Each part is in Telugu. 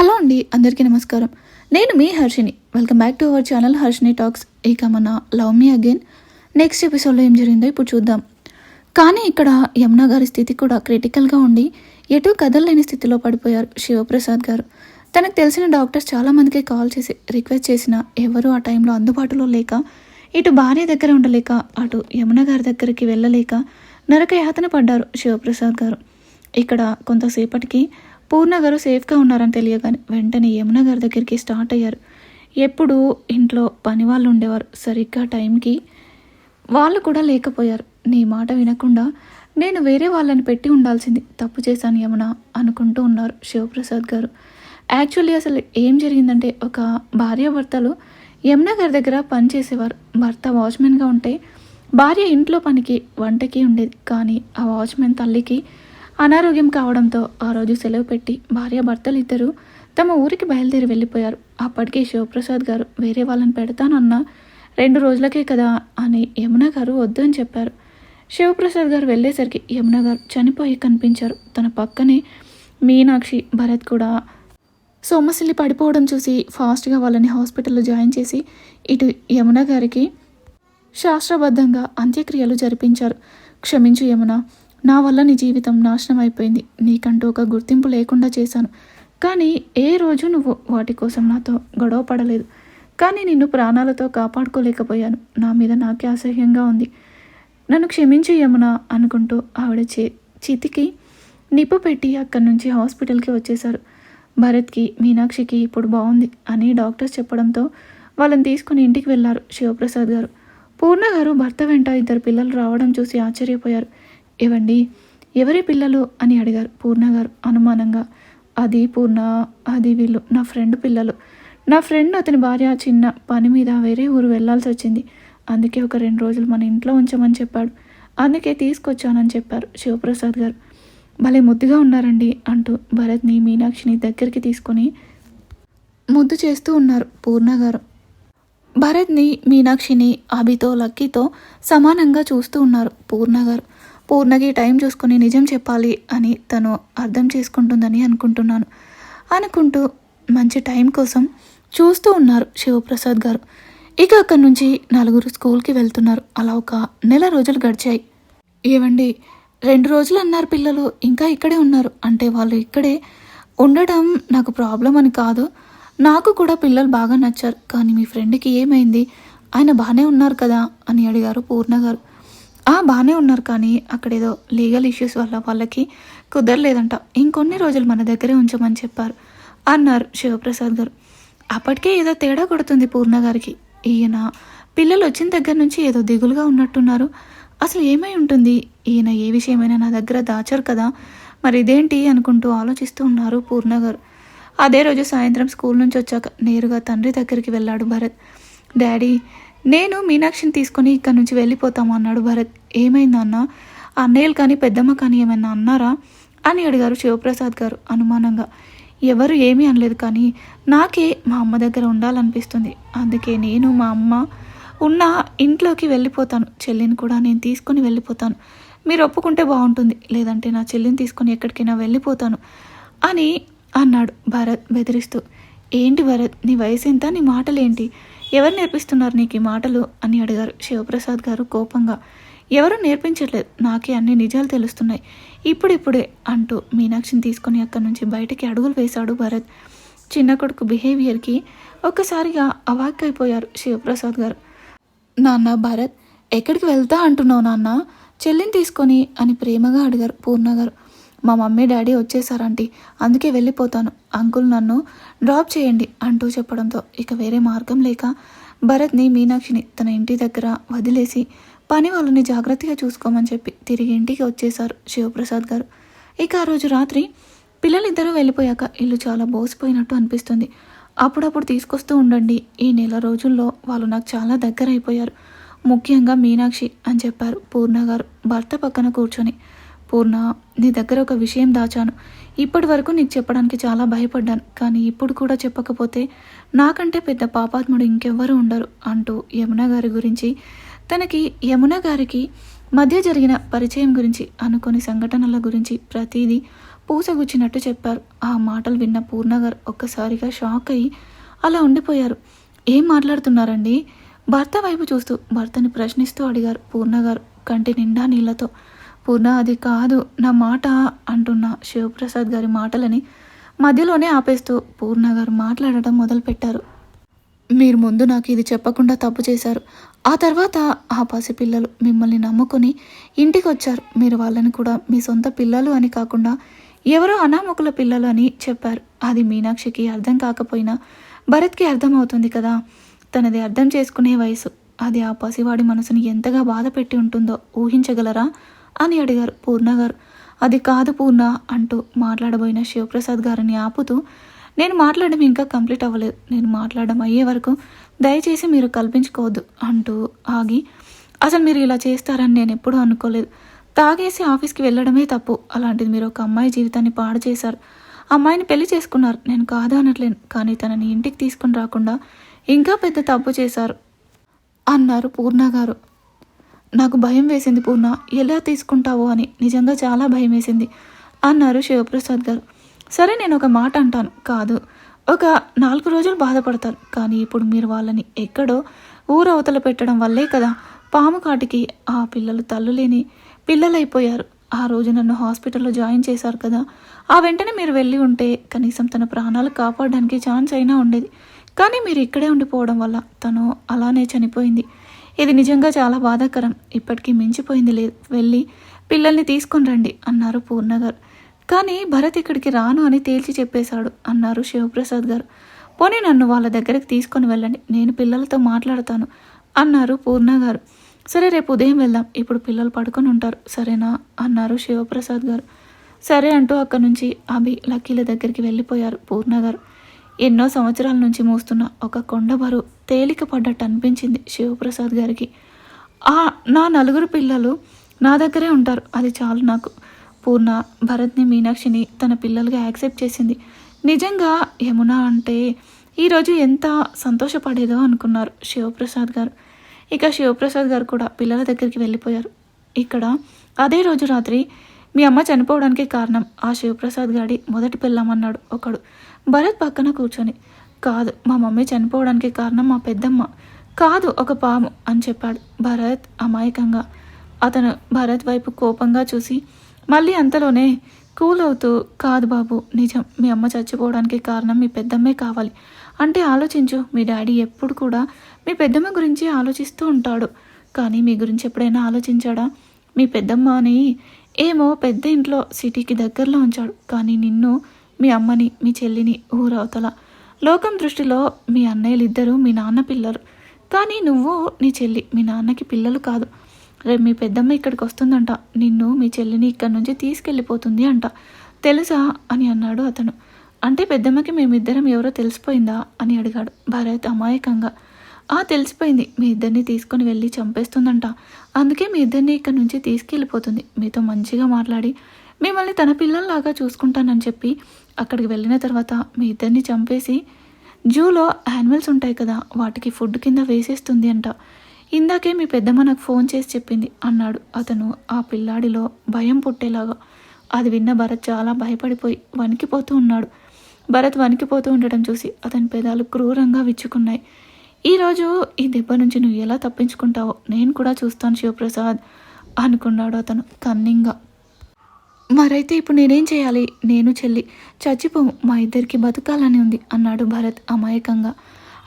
హలో అండి అందరికీ నమస్కారం. నేను మీ Harshini welcome back to our channel Harshini talks ఇక మన లవ్ మీ అగైన్ నెక్స్ట్ ఎపిసోడ్లో ఏం జరిగిందో ఇప్పుడు చూద్దాం. కానీ ఇక్కడ యమున గారి స్థితి కూడా క్రిటికల్గా ఉండి ఎటు కదలలేని స్థితిలో పడిపోయారు శివప్రసాద్ గారు. తనకు తెలిసిన డాక్టర్స్ చాలామందికి కాల్ చేసి రిక్వెస్ట్ చేసిన ఎవరు ఆ టైంలో అందుబాటులో లేక ఇటు భార్య దగ్గర ఉండలేక అటు యమున గారి దగ్గరికి వెళ్ళలేక నరక యాతన పడ్డారు శివప్రసాద్ గారు. ఇక్కడ కొంతసేపటికి పూర్ణ గారు సేఫ్గా ఉన్నారని తెలియగానే వెంటనే యమున గారి దగ్గరికి స్టార్ట్ అయ్యారు. ఎప్పుడు ఇంట్లో పని వాళ్ళు ఉండేవారు. సరిగ్గా టైంకి వాళ్ళు కూడా లేకపోయారు. నీ మాట వినకుండా నేను వేరే వాళ్ళని పెట్టి ఉండాల్సింది తప్పు చేశాను యమున అనుకుంటూ ఉన్నారు శివప్రసాద్ గారు. యాక్చువల్లీ అసలు ఏం జరిగిందంటే ఒక భార్యాభర్తలు యమున గారి దగ్గర పని చేసేవారు. భర్త వాచ్మెన్గా ఉంటే భార్య ఇంట్లో పనికి వంటకి ఉండేది. కానీ ఆ వాచ్మెన్ తల్లికి అనారోగ్యం కావడంతో ఆ రోజు సెలవు పెట్టి భార్య భర్తలు ఇద్దరు తమ ఊరికి బయలుదేరి వెళ్ళిపోయారు. అప్పటికే శివప్రసాద్ గారు వేరే వాళ్ళని పెడతానన్నా రెండు రోజులకే కదా అని యమున గారు వద్దు అని చెప్పారు. శివప్రసాద్ గారు వెళ్ళేసరికి యమున గారు చనిపోయి కనిపించారు. తన పక్కనే మీనాక్షి భరత్ కూడా సోమశిల్లి పడిపోవడం చూసి ఫాస్ట్గా వాళ్ళని హాస్పిటల్లో జాయిన్ చేసి ఇటు యమున గారికి శాస్త్రబద్ధంగా అంత్యక్రియలు జరిపించారు. క్షమించు యమున నా వల్ల నీ జీవితం నాశనం అయిపోయింది. నీకంటూ ఒక గుర్తింపు లేకుండా చేశాను. కానీ ఏ రోజు నువ్వు వాటి కోసం నాతో గొడవ పడలేదు. కానీ నిన్ను ప్రాణాలతో కాపాడుకోలేకపోయాను. నా మీద నాకే అసహ్యంగా ఉంది. నన్ను క్షమించి యమునా అనుకుంటూ ఆవిడ చే చితికి నిప్పు పెట్టి అక్కడి నుంచి హాస్పిటల్కి వచ్చేశారు. భరత్కి మీనాక్షికి ఇప్పుడు బాగుంది అని డాక్టర్స్ చెప్పడంతో వాళ్ళని తీసుకుని ఇంటికి వెళ్ళారు శివప్రసాద్ గారు. పూర్ణ గారు భర్త వెంట ఇద్దరు పిల్లలు రావడం చూసి ఆశ్చర్యపోయారు. ఏవండి? ఎవరి పిల్లలు అని అడిగారు పూర్ణ గారు అనుమానంగా. అది పూర్ణ అది వీళ్ళు నా ఫ్రెండ్ పిల్లలు. నా ఫ్రెండ్ అతని భార్య చిన్న పని మీద వేరే ఊరు వెళ్ళాల్సి వచ్చింది. అందుకే ఒక రెండు రోజులు మన ఇంట్లో ఉంచమని చెప్పాడు. అందుకే తీసుకొచ్చానని చెప్పారు శివప్రసాద్ గారు. భలే ముద్దుగా ఉన్నారండి అంటూ భరత్ని మీనాక్షిని దగ్గరికి తీసుకొని ముద్దు చేస్తూ ఉన్నారు పూర్ణ గారు. భరత్ని మీనాక్షిని అభితో లక్కీతో సమానంగా చూస్తూ ఉన్నారు పూర్ణ గారు. పూర్ణకి టైం చూసుకొని నిజం చెప్పాలి అని తను అర్థం చేసుకుంటుందని అనుకుంటున్నాను. అనుకుంటూ మంచి టైం కోసం చూస్తూ ఉన్నారు శివప్రసాద్ గారు. ఇక అక్కడి నుంచి నలుగురు స్కూల్కి వెళ్తున్నారు. అలా ఒక నెల రోజులు గడిచాయి. ఏవండి రెండు రోజులు అన్నారు పిల్లలు ఇంకా ఇక్కడే ఉన్నారు. అంటే వాళ్ళు ఇక్కడే ఉండడం నాకు ప్రాబ్లం అని కాదు. నాకు కూడా పిల్లలు బాగా నచ్చారు. కానీ మీ ఫ్రెండ్కి ఏమైంది? ఆయన బాగానే ఉన్నారు కదా అని అడిగారు పూర్ణ గారు. బాగానే ఉన్నారు కానీ అక్కడ ఏదో లీగల్ ఇష్యూస్ వల్ల వాళ్ళకి కుదరలేదంట. ఇంకొన్ని రోజులు మన దగ్గరే ఉంచమని చెప్పారు. అన్నారు శివప్రసాద్ గారు. అప్పటికే ఏదో తేడా కొడుతుంది పూర్ణ గారికి. ఈయన పిల్లలు వచ్చిన దగ్గర నుంచి ఏదో దిగులుగా ఉన్నట్టున్నారు. అసలు ఏమై ఉంటుంది? ఈయన ఏ విషయమైనా నా దగ్గర దాచారు కదా? మరి ఇదేంటి అనుకుంటూ ఆలోచిస్తూ ఉన్నారు పూర్ణ గారు. అదే రోజు సాయంత్రం స్కూల్ నుంచి వచ్చాక నేరుగా తండ్రి దగ్గరికి వెళ్ళాడు భరత్. డాడీ నేను మీనాక్షిని తీసుకొని ఇక్కడ నుంచి వెళ్ళిపోతాము అన్నాడు భరత్. ఏమైందన్న అన్నయ్యలు కానీ పెద్దమ్మ కానీ ఏమైనా అన్నారా? అని అడిగారు శివప్రసాద్ గారు అనుమానంగా. ఎవరు ఏమీ అనలేదు కానీ నాకే మా అమ్మ దగ్గర ఉండాలనిపిస్తుంది. అందుకే నేను మా అమ్మ ఉన్న ఇంట్లోకి వెళ్ళిపోతాను. చెల్లిని కూడా నేను తీసుకొని వెళ్ళిపోతాను. మీరు ఒప్పుకుంటే బాగుంటుంది. లేదంటే నా చెల్లిని తీసుకొని ఎక్కడికైనా వెళ్ళిపోతాను అని అన్నాడు భరత్ బెదిరిస్తూ. ఏంటి భరత్ నీ వయసు ఎంత? నీ మాటలేంటి? ఎవరు నేర్పిస్తున్నారు నీకు ఈ మాటలు అని అడిగారు శివప్రసాద్ గారు కోపంగా. ఎవరు నేర్పించట్లేదు నాకే అన్ని నిజాలు తెలుస్తున్నాయి. ఇప్పుడిప్పుడే అంటూ మీనాక్షిని తీసుకొని అక్కడి నుంచి బయటికి అడుగులు వేశాడు భరత్. చిన్న కొడుకు బిహేవియర్కి ఒక్కసారిగా అవాక్కైపోయారు శివప్రసాద్ గారు. నాన్న భరత్ ఎక్కడికి వెళ్తా అంటున్నావు నాన్న? చెల్లిని తీసుకొని అని ప్రేమగా అడిగారు పూర్ణ గారు. మా మమ్మీ డాడీ వచ్చేసారంటీ. అందుకే వెళ్ళిపోతాను. అంకుల్ నన్ను డ్రాప్ చేయండి అంటూ చెప్పడంతో ఇక వేరే మార్గం లేక భరత్ని మీనాక్షిని తన ఇంటి దగ్గర వదిలేసి పని వాళ్ళని జాగ్రత్తగా చూసుకోమని చెప్పి తిరిగి ఇంటికి వచ్చేశారు శివప్రసాద్ గారు. ఇక ఆ రోజు రాత్రి పిల్లలిద్దరూ వెళ్ళిపోయాక ఇల్లు చాలా బోసిపోయినట్టు అనిపిస్తుంది. అప్పుడప్పుడు తీసుకొస్తూ ఉండండి. ఈ నెల రోజుల్లో వాళ్ళు నాకు చాలా దగ్గర అయిపోయారు ముఖ్యంగా మీనాక్షి అని చెప్పారు పూర్ణ గారు. భర్త పక్కన కూర్చొని పూర్ణ నీ దగ్గర ఒక విషయం దాచాను. ఇప్పటి వరకు నీకు చెప్పడానికి చాలా భయపడ్డాను. కానీ ఇప్పుడు కూడా చెప్పకపోతే నాకంటే పెద్ద పాపాత్ముడు ఇంకెవ్వరూ ఉండరు అంటూ యమున గారి గురించి తనకి యమున గారికి మధ్య జరిగిన పరిచయం గురించి అనుకోని సంఘటనల గురించి ప్రతిదీ పూసగుచ్చినట్టు చెప్పారు. ఆ మాటలు విన్న పూర్ణగారు ఒక్కసారిగా షాక్ అయ్యి అలా ఉండిపోయారు. ఏం మాట్లాడుతున్నారండి? భర్త వైపు చూస్తూ భర్తని ప్రశ్నిస్తూ అడిగారు పూర్ణగారు కంటి నిండా నీళ్ళతో పూర్ణ అది కాదు నా మాట అంటున్న శివప్రసాద్ గారి మాటలని మధ్యలోనే ఆపేస్తూ పూర్ణ గారు మాట్లాడటం మొదలుపెట్టారు. మీరు ముందు నాకు ఇది చెప్పకుండా తప్పు చేశారు. ఆ తర్వాత ఆ పసిపిల్లలు మిమ్మల్ని నమ్ముకొని ఇంటికి వచ్చారు మీరు వాళ్ళని కూడా మీ సొంత పిల్లలు అని కాకుండా ఎవరో అనామకుల పిల్లలు అని చెప్పారు. అది మీనాక్షికి అర్థం కాకపోయినా భరత్కి అర్థమవుతుంది కదా. తనది అర్థం చేసుకునే వయసు. అది ఆ పసివాడి మనసుని ఎంతగా బాధ పెట్టి ఉంటుందో ఊహించగలరా? అని అడిగారు. పూర్ణ గారు అది కాదు పూర్ణ అంటూ మాట్లాడబోయిన శివప్రసాద్ గారిని ఆపుతూ నేను మాట్లాడడం ఇంకా కంప్లీట్ అవ్వలేదు. నేను మాట్లాడడం అయ్యే వరకు దయచేసి మీరు కల్పించుకోవద్దు అంటూ ఆగి అసలు మీరు ఇలా చేస్తారని నేను ఎప్పుడూ అనుకోలేదు. తాగేసి ఆఫీస్కి వెళ్ళడమే తప్పు. అలాంటిది మీరు ఒక అమ్మాయి జీవితాన్ని పాడు చేశారు. అమ్మాయిని పెళ్ళి చేసుకున్నారు. నేను కాదు అనట్లేను. కానీ తనని ఇంటికి తీసుకుని రాకుండా ఇంకా పెద్ద తప్పు చేశారు అన్నారు పూర్ణ గారు. నాకు భయం వేసింది పూర్ణ. ఎలా తీసుకుంటావో అని నిజంగా చాలా భయం వేసింది అన్నారు శివప్రసాద్ గారు. సరే నేను ఒక మాట అంటాను. కాదు. ఒక నాలుగు రోజులు బాధపడతారు. కానీ ఇప్పుడు మీరు వాళ్ళని ఎక్కడో ఊరవతల పెట్టడం వల్లే కదా. పాము కాటికి ఆ పిల్లలు తల్లు లేని పిల్లలైపోయారు. ఆ రోజు నన్ను హాస్పిటల్లో జాయిన్ చేశారు కదా. ఆ వెంటనే మీరు వెళ్ళి ఉంటే కనీసం తన ప్రాణాలు కాపాడడానికి ఛాన్స్ అయినా ఉండేది. కానీ మీరు ఇక్కడే ఉండిపోవడం వల్ల తను అలానే చనిపోయింది. ఇది నిజంగా చాలా బాధాకరం. ఇప్పటికీ మించిపోయింది లేదు వెళ్ళి పిల్లల్ని తీసుకొని రండి అన్నారు పూర్ణ గారు కానీ భరత్ ఇక్కడికి రాను అని తేల్చి చెప్పేశాడు అన్నారు శివప్రసాద్ గారు. పోనీ నన్ను వాళ్ళ దగ్గరికి తీసుకొని వెళ్ళండి నేను పిల్లలతో మాట్లాడతాను అన్నారు పూర్ణ గారు సరే రేపు ఉదయం వెళ్దాం ఇప్పుడు పిల్లలు పడుకొని ఉంటారు సరేనా అన్నారు శివప్రసాద్ గారు. సరే అంటూ అక్కడి నుంచి అభి లక్కీల దగ్గరికి వెళ్ళిపోయారు పూర్ణ గారు ఎన్నో సంవత్సరాల నుంచి మోస్తున్న ఒక కొండబరు తేలిక పడ్డట్టు అనిపించింది శివప్రసాద్ గారికి. ఆ నా నలుగురు పిల్లలు నా దగ్గరే ఉంటారు. అది చాలు నాకు. పూర్ణ భరత్ని మీనాక్షిని తన పిల్లలుగా యాక్సెప్ట్ చేసింది. నిజంగా యమున అంటే ఈరోజు ఎంత సంతోషపడేదో అనుకున్నారు శివప్రసాద్ గారు. ఇక శివప్రసాద్ గారు కూడా పిల్లల దగ్గరికి వెళ్ళిపోయారు. ఇక్కడ అదే రోజు రాత్రి మీ అమ్మ చనిపోవడానికి కారణం ఆ శివప్రసాద్ గారి మొదటి పిల్లమన్నాడు ఒకడు. భరత్ పక్కన కూర్చొని కాదు మా మమ్మీ చనిపోవడానికి కారణం మా పెద్దమ్మ. కాదు ఒక పాము అని చెప్పాడు భరత్ అమాయకంగా. అతను భరత్ వైపు కోపంగా చూసి మళ్ళీ అంతలోనే కూల్ అవుతూ కాదు బాబు నిజం మీ అమ్మ చచ్చిపోవడానికి కారణం మీ పెద్దమ్మే కావాలి. అంటే ఆలోచించు మీ డాడీ ఎప్పుడు కూడా మీ పెద్దమ్మ గురించి ఆలోచిస్తూ ఉంటాడు. కానీ మీ గురించి ఎప్పుడైనా ఆలోచించాడా? మీ పెద్దమ్మ అని ఏమో పెద్ద ఇంట్లో సిటీకి దగ్గరలో ఉంచాడు. కానీ నిన్ను మీ అమ్మని మీ చెల్లిని ఊరవతల. లోకం దృష్టిలో మీ అన్నయ్యలు ఇద్దరు మీ నాన్న పిల్లలు. కానీ నువ్వు నీ చెల్లి మీ నాన్నకి పిల్లలు కాదు. రేపు మీ పెద్దమ్మ ఇక్కడికి వస్తుందంట. నిన్ను మీ చెల్లిని ఇక్కడి నుంచి తీసుకెళ్ళిపోతుంది అంట. తెలుసా? అని అన్నాడు అతను. అంటే పెద్దమ్మకి మేమిద్దరం ఎవరో తెలిసిపోయిందా? అని అడిగాడు భరత్ అమాయకంగా. ఆ తెలిసిపోయింది. మీ ఇద్దరిని తీసుకొని వెళ్ళి చంపేస్తుందంట. అందుకే మీ ఇద్దరిని ఇక్కడ నుంచి తీసుకెళ్ళిపోతుంది. మీతో మంచిగా మాట్లాడి మిమ్మల్ని తన పిల్లల్లాగా చూసుకుంటానని చెప్పి అక్కడికి వెళ్ళిన తర్వాత మీ ఇద్దరిని చంపేసి జూలో యానిమల్స్ ఉంటాయి కదా వాటికి ఫుడ్ కింద వేసేస్తుంది అంట. ఇందాకే మీ పెద్దమ్మ నాకు ఫోన్ చేసి చెప్పింది. అన్నాడు అతను ఆ పిల్లాడిలో భయం పుట్టేలాగా. అది విన్న భరత్ చాలా భయపడిపోయి వణికిపోతూ ఉన్నాడు. భరత్ వణికిపోతూ ఉండటం చూసి అతని పెదాలు క్రూరంగా విచ్చుకున్నాయి. ఈరోజు ఈ దెబ్బ నుంచి నువ్వు ఎలా తప్పించుకుంటావో నేను కూడా చూస్తాను శివప్రసాద్ అనుకున్నాడు అతను కన్నింగా. మరైతే ఇప్పుడు నేనేం చేయాలి? నేను చెల్లి. చచ్చిపోము మా ఇద్దరికి బతకాలని ఉంది అన్నాడు భరత్ అమాయకంగా.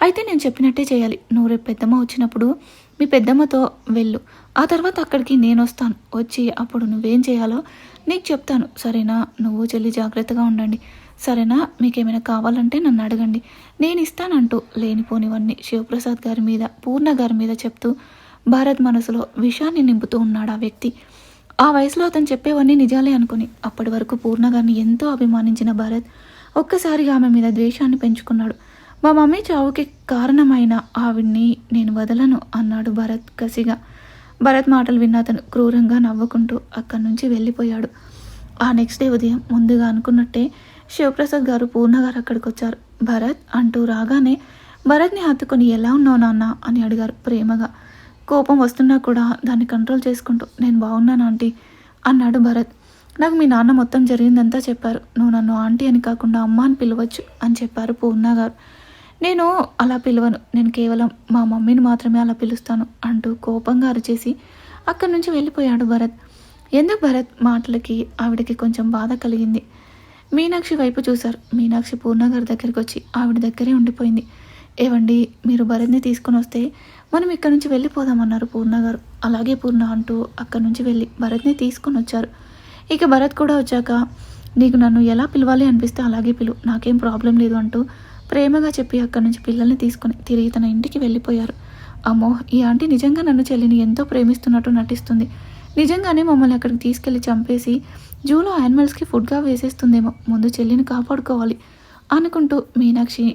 అయితే నేను చెప్పినట్టే చేయాలి. నువ్వు రేపు పెద్దమ్మ వచ్చినప్పుడు మీ పెద్దమ్మతో వెళ్ళు. ఆ తర్వాత అక్కడికి నేను వస్తాను. వచ్చి అప్పుడు నువ్వేం చేయాలో నీకు చెప్తాను. సరేనా? నువ్వు చెల్లి జాగ్రత్తగా ఉండండి. సరేనా? మీకేమైనా కావాలంటే నన్ను అడగండి. నేను ఇస్తానంటూ లేనిపోనివన్నీ శివప్రసాద్ గారి మీద పూర్ణ గారి మీద చెప్తూ భారత్ మనసులో విషాన్ని నింపుతూ ఉన్నాడు ఆ వ్యక్తి. ఆ వయసులో అతను చెప్పేవన్నీ నిజాలే అనుకుని అప్పటి వరకు పూర్ణ గారిని ఎంతో అభిమానించిన భరత్ ఒక్కసారిగా ఆమె మీద ద్వేషాన్ని పెంచుకున్నాడు. మా మమ్మీ చావుకి కారణమైన ఆవిడ్ని నేను వదలను అన్నాడు భరత్ కసిగా. భరత్ మాటలు విన్న అతను క్రూరంగా నవ్వుకుంటూ అక్కడి నుంచి వెళ్ళిపోయాడు. ఆ నెక్స్ట్ డే ఉదయం ముందుగా అనుకున్నట్టే శివప్రసాద్ గారు పూర్ణ గారు అక్కడికి వచ్చారు భరత్ అంటూ రాగానే భరత్ని హత్తుకొని ఎలా ఉన్నావు నాన్న? అని అడిగారు ప్రేమగా. కోపం వస్తున్నా కూడా దాన్ని కంట్రోల్ చేసుకుంటూ నేను బాగున్నాను ఆంటీ అన్నాడు భరత్. నాకు మీ నాన్న మొత్తం జరిగిందంతా చెప్పారు. నువ్వు నన్ను ఆంటీ అని కాకుండా అమ్మ అని పిలవచ్చు అని చెప్పారు పూర్ణ గారు. నేను అలా పిలవను. నేను కేవలం మా మమ్మీని మాత్రమే అలా పిలుస్తాను అంటూ కోపంగా అరిచేసి అక్కడి నుంచి వెళ్ళిపోయాడు భరత్. ఎందుకు భరత్? మాటలకి ఆవిడకి కొంచెం బాధ కలిగింది. మీనాక్షి వైపు చూశారు. మీనాక్షి పూర్ణ గారి దగ్గరికి వచ్చి ఆవిడ దగ్గరే ఉండిపోయింది. ఏవండి మీరు భరత్ని తీసుకొని వస్తే మనం ఇక్కడ నుంచి వెళ్ళిపోదామన్నారు పూర్ణ గారు. అలాగే పూర్ణ అంటూ అక్కడి నుంచి వెళ్ళి భరత్ని తీసుకొని వచ్చారు. ఇక భరత్ కూడా వచ్చాక నీకు నన్ను ఎలా పిలవాలి అనిపిస్తే అలాగే పిలువు నాకేం ప్రాబ్లం లేదు అంటూ ప్రేమగా చెప్పి అక్కడి నుంచి పిల్లల్ని తీసుకుని తిరిగి తన ఇంటికి వెళ్ళిపోయారు. అమ్మో ఈ ఆంటీ నిజంగా నన్ను చెల్లిని ఎంతో ప్రేమిస్తున్నట్టు నటిస్తుంది. నిజంగానే మమ్మల్ని అక్కడికి తీసుకెళ్ళి చంపేసి జూలో యానిమల్స్కి ఫుడ్గా వేసేస్తుందేమో ముందు చెల్లిని కాపాడుకోవాలి అనుకుంటూ మీనాక్షి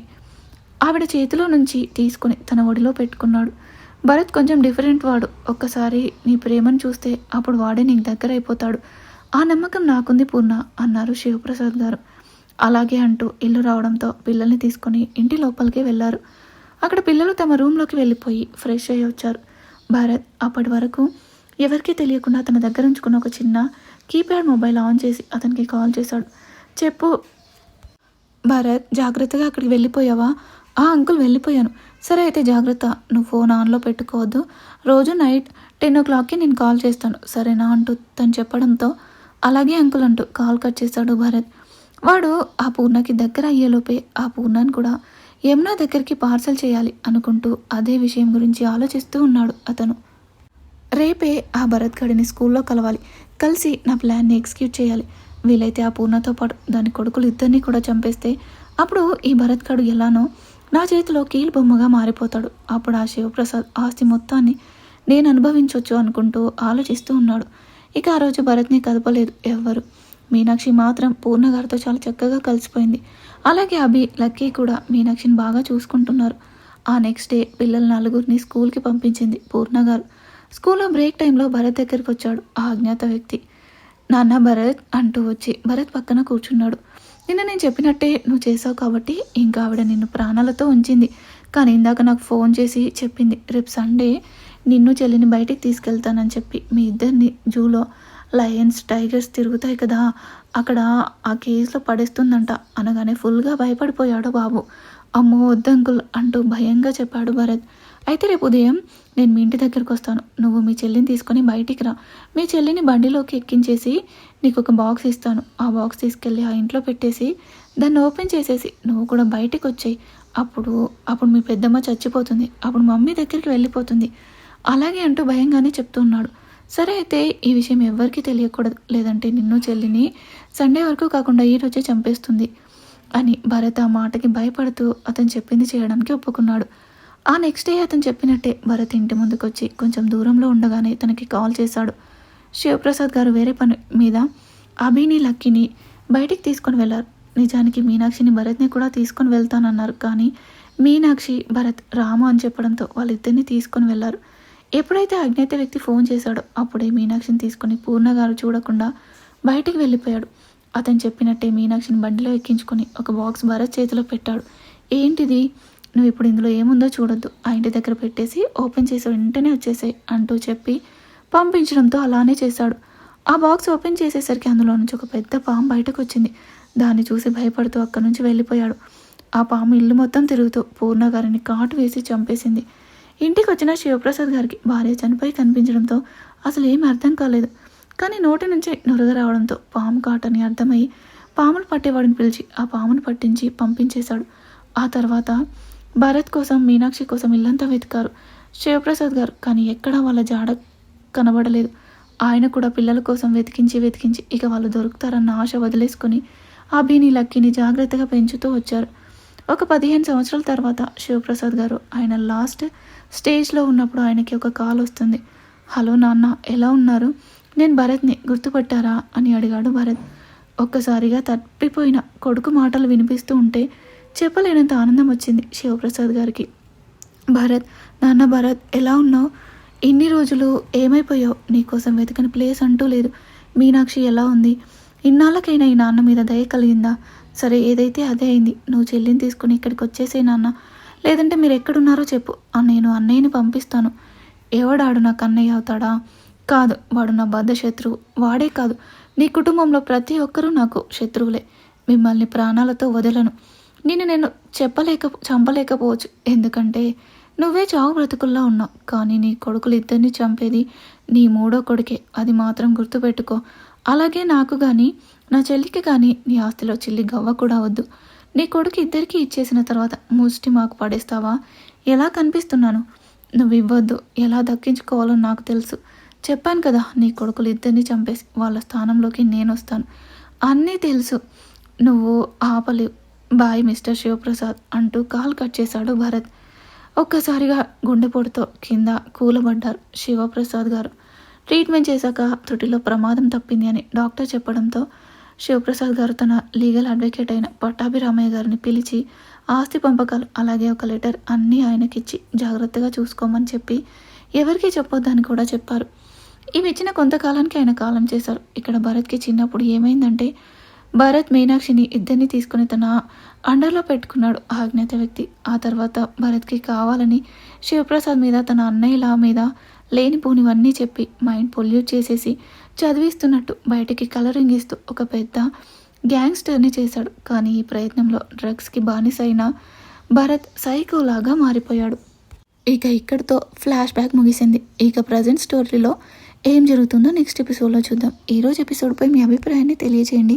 ఆవిడ చేతిలో నుంచి తీసుకుని తన ఒడిలో పెట్టుకున్నాడు. భరత్ కొంచెం డిఫరెంట్ వాడు. ఒక్కసారి నీ ప్రేమను చూస్తే అప్పుడు వాడే నీకు దగ్గర అయిపోతాడు. ఆ నమ్మకం నాకుంది పూర్ణ అన్నారు శివప్రసాద్ గారు. అలాగే అంటూ ఇల్లు రావడంతో పిల్లల్ని తీసుకొని ఇంటి లోపలికి వెళ్ళారు. అక్కడ పిల్లలు తమ రూమ్లోకి వెళ్ళిపోయి ఫ్రెష్ అయ్యి వచ్చారు. భారత్ అప్పటి వరకు ఎవరికీ తెలియకుండా తన దగ్గర ఉంచుకున్న ఒక చిన్న కీప్యాడ్ మొబైల్ ఆన్ చేసి అతనికి కాల్ చేశాడు. చెప్పు భారత్ జాగ్రత్తగా అక్కడికి వెళ్ళిపోయావా? ఆ అంకుల్ వెళ్ళిపోయాను. సరే అయితే జాగ్రత్త. నువ్వు ఫోన్ ఆన్లో పెట్టుకోవద్దు. రోజు నైట్ టెన్ ఓ క్లాక్కి నేను కాల్ చేస్తాను. సరేనా అంటూ తను చెప్పడంతో అలాగే అంకుల్ అంటూ కాల్ కట్ చేశాడు భరత్. వాడు ఆ పూర్ణకి దగ్గర అయ్యేలోపే ఆ పూర్ణని కూడా యమునా దగ్గరికి పార్సల్ చేయాలి అనుకుంటూ అదే విషయం గురించి ఆలోచిస్తూ ఉన్నాడు అతను. రేపే ఆ భరత్ గడిని స్కూల్లో కలవాలి. కలిసి నా ప్లాన్ని ఎగ్జిక్యూట్ చేయాలి. వీలైతే ఆ పూర్ణతో పాటు దాని కొడుకులు ఇద్దరిని కూడా చంపేస్తే అప్పుడు ఈ భరత్ గడు ఎలానో నా చేతిలో కీలు బొమ్మగా మారిపోతాడు. అప్పుడు ఆ శివప్రసాద్ ఆస్తి మొత్తాన్ని నేను అనుభవించవచ్చు అనుకుంటూ ఆలోచిస్తూ ఉన్నాడు. ఇక ఆ రోజు భరత్ని కదపలేదు ఎవ్వరు. మీనాక్షి మాత్రం పూర్ణ గారితో చాలా చక్కగా కలిసిపోయింది. అలాగే అభి లక్కీ కూడా మీనాక్షిని బాగా చూసుకుంటున్నారు. ఆ నెక్స్ట్ డే పిల్లల నలుగురిని స్కూల్కి పంపించింది పూర్ణ గారు స్కూల్లో బ్రేక్ టైంలో భరత్ దగ్గరికి వచ్చాడు. ఆ అజ్ఞాత వ్యక్తి. నాన్న భరత్ అంటూ వచ్చి భరత్ పక్కన కూర్చున్నాడు. నిన్న నేను చెప్పినట్టే నువ్వు చేసావు కాబట్టి ఇంకా ఆవిడ నిన్ను ప్రాణాలతో ఉంచింది. కానీ ఇందాక నాకు ఫోన్ చేసి చెప్పింది రేపు సండే నిన్ను చెల్లిని బయటికి తీసుకెళ్తానని చెప్పి మీ ఇద్దరిని జూలో లయన్స్ టైగర్స్ తిరుగుతాయి కదా అక్కడ ఆ కేసులో పడేస్తుందంట. అనగానే ఫుల్గా భయపడిపోయాడు బాబు. అమ్మో వద్దంకుల్ అంటూ భయంగా చెప్పాడు భరత్. అయితే రేపు ఉదయం నేను మీ ఇంటి దగ్గరకు వస్తాను. నువ్వు మీ చెల్లిని తీసుకొని బయటికి రా. మీ చెల్లిని బండిలోకి ఎక్కించేసి నీకు ఒక బాక్స్ ఇస్తాను. ఆ బాక్స్ తీసుకెళ్ళి ఆ ఇంట్లో పెట్టేసి దాన్ని ఓపెన్ చేసేసి నువ్వు కూడా బయటికి వచ్చేయి. అప్పుడు అప్పుడు మీ పెద్దమ్మ చచ్చిపోతుంది. అప్పుడు మమ్మీ దగ్గరికి వెళ్ళిపోతుంది. అలాగే అంటూ భయంగానే చెప్తూ ఉన్నాడు. సరే అయితే ఈ విషయం ఎవ్వరికీ తెలియకూడదు. లేదంటే నిన్ను చెల్లిని సండే వరకు కాకుండా ఈరోజే చంపేస్తుంది అని భరత్ ఆ మాటకి భయపడుతూ అతను చెప్పింది చేయడానికి ఒప్పుకున్నాడు. ఆ నెక్స్ట్ డే అతను చెప్పినట్టే భరత్ ఇంటి ముందుకొచ్చి కొంచెం దూరంలో ఉండగానే తనకి కాల్ చేశాడు. శివప్రసాద్ గారు వేరే పని మీద అభిని లక్కీని బయటికి తీసుకొని వెళ్ళారు. నిజానికి మీనాక్షిని భరత్ని కూడా తీసుకొని వెళ్తానన్నారు. కానీ మీనాక్షి భరత్ రాము అని చెప్పడంతో వాళ్ళిద్దరిని తీసుకొని వెళ్ళారు. ఎప్పుడైతే అజ్ఞాత వ్యక్తి ఫోన్ చేశాడో అప్పుడే మీనాక్షిని తీసుకొని పూర్ణ గారు చూడకుండా బయటికి వెళ్ళిపోయాడు. అతను చెప్పినట్టే మీనాక్షిని బండిలో ఎక్కించుకొని ఒక బాక్స్ భరత్ చేతిలో పెట్టాడు. ఏంటిది? నువ్వు ఇప్పుడు ఇందులో ఏముందో చూడొద్దు. ఆ ఇంటి దగ్గర పెట్టేసి ఓపెన్ చేసి వెంటనే వచ్చేసాయి అంటూ చెప్పి పంపించడంతో అలానే చేశాడు. ఆ బాక్స్ ఓపెన్ చేసేసరికి అందులో నుంచి ఒక పెద్ద పాము బయటకు వచ్చింది దాన్ని చూసి భయపడుతూ అక్కడి నుంచి వెళ్ళిపోయాడు. ఆ పాము ఇల్లు మొత్తం తిరుగుతూ పూర్ణ గారిని కాటు వేసి చంపేసింది. ఇంటికి వచ్చిన శివప్రసాద్ గారికి భార్య చనిపోయి కనిపించడంతో అసలు ఏం అర్థం కాలేదు. కానీ నోటి నుంచి నురగ రావడంతో పాము కాటని అర్థమై పామును పట్టేవాడిని పిలిచి ఆ పామును పట్టించి పంపించేశాడు. ఆ తర్వాత భరత్ కోసం మీనాక్షి కోసం ఇల్లంతా వెతికారు శివప్రసాద్ గారు. కానీ ఎక్కడా వాళ్ళ జాడ కనబడలేదు. ఆయన కూడా పిల్లల కోసం వెతికించి వెతికించి ఇక వాళ్ళు దొరుకుతారన్న ఆశ వదిలేసుకొని అభిని లక్కీని జాగ్రత్తగా పెంచుతూ వచ్చారు. ఒక పదిహేను సంవత్సరాల తర్వాత శివప్రసాద్ గారు ఆయన లాస్ట్ స్టేజ్లో ఉన్నప్పుడు ఆయనకి ఒక కాల్ వస్తుంది. హలో నాన్న ఎలా ఉన్నారు? నేను భరత్ని గుర్తుపట్టారా? అని అడిగాడు భరత్. ఒక్కసారిగా తప్పిపోయిన కొడుకు మాటలు వినిపిస్తూ ఉంటే చెప్పలేనంత ఆనందం వచ్చింది శివప్రసాద్ గారికి. భరత్ నాన్న భరత్ ఎలా ఉన్నావు? ఇన్ని రోజులు ఏమైపోయో నీకోసం వెతికిన ప్లేస్ అంటూ లేదు. మీనాక్షి ఎలా ఉంది? ఇన్నాళ్ళకైనా ఈ నాన్న మీద దయ కలిగిందా? సరే ఏదైతే అదే అయింది. నువ్వు చెల్లిని తీసుకుని ఇక్కడికి వచ్చేసే నాన్న. లేదంటే మీరు ఎక్కడున్నారో చెప్పు నేను అన్నయ్యని పంపిస్తాను. ఎవడాడు నాకు అన్నయ్య అవుతాడా? కాదు వాడు నా బద్ధ శత్రువు. వాడే కాదు. నీ కుటుంబంలో ప్రతి ఒక్కరూ నాకు శత్రువులే. మిమ్మల్ని ప్రాణాలతో వదలను. నిన్ను నేను చెప్పలేక చంపలేకపోవచ్చు. ఎందుకంటే నువ్వే చావు బ్రతుకుల్లో ఉన్నావు. కానీ నీ కొడుకులు ఇద్దరిని చంపేది నీ మూడో కొడుకే. అది మాత్రం గుర్తుపెట్టుకో. అలాగే నాకు కానీ నా చెల్లికి కానీ నీ ఆస్తిలో చిల్లి గవ్వ కూడా వద్దు. నీ కొడుకు ఇద్దరికి ఇచ్చేసిన తర్వాత ముష్టి మాకు పడేస్తావా? ఎలా కనిపిస్తున్నాను? నువ్వు ఇవ్వద్దు. ఎలా దక్కించుకోవాలో నాకు తెలుసు. చెప్పాను కదా నీ కొడుకులు ఇద్దరిని చంపేసి వాళ్ళ స్థానంలోకి నేను వస్తాను అన్నీ తెలుసు. నువ్వు ఆపలేవు. బాయ్ మిస్టర్ శివప్రసాద్ అంటూ కాల్ కట్ చేశాడు భరత్. ఒక్కసారిగా గుండెపోటుతో కింద కూలబడ్డారు శివప్రసాద్ గారు. ట్రీట్మెంట్ చేశాక త్రుటిలో ప్రమాదం తప్పింది అని డాక్టర్ చెప్పడంతో శివప్రసాద్ గారు తన లీగల్ అడ్వకేట్ అయిన పట్టాభిరామయ్య గారిని పిలిచి ఆస్తి పంపకాలు అలాగే ఒక లెటర్ అన్నీ ఆయనకిచ్చి జాగ్రత్తగా చూసుకోమని చెప్పి ఎవరికీ చెప్పొద్దని కూడా చెప్పారు. ఇవి ఇచ్చిన కొంతకాలానికి ఆయన కాలం చేశారు. ఇక్కడ భరత్కి చిన్నప్పుడు ఏమైందంటే భరత్ మీనాక్షిని ఇద్దరిని తీసుకుని తన అండర్లో పెట్టుకున్నాడు ఆజ్ఞాత వ్యక్తి. ఆ తర్వాత భరత్కి కావాలని శివప్రసాద్ మీద తన అన్నయ్యల మీద లేనిపోనివన్నీ చెప్పి మైండ్ పొల్యూట్ చేసేసి చదివిస్తున్నట్టు బయటికి కలరింగ్ ఇస్తూ ఒక పెద్ద గ్యాంగ్స్టర్ని చేశాడు. కానీ ఈ ప్రయత్నంలో డ్రగ్స్కి బానిసైన భరత్ సైకోలాగా మారిపోయాడు. ఇక ఇక్కడితో ఫ్లాష్ బ్యాక్ ముగిసింది. ఇక ప్రజెంట్ స్టోరీలో ఏం జరుగుతుందో నెక్స్ట్ ఎపిసోడ్లో చూద్దాం. ఈరోజు ఎపిసోడ్పై మీ అభిప్రాయాన్ని తెలియజేయండి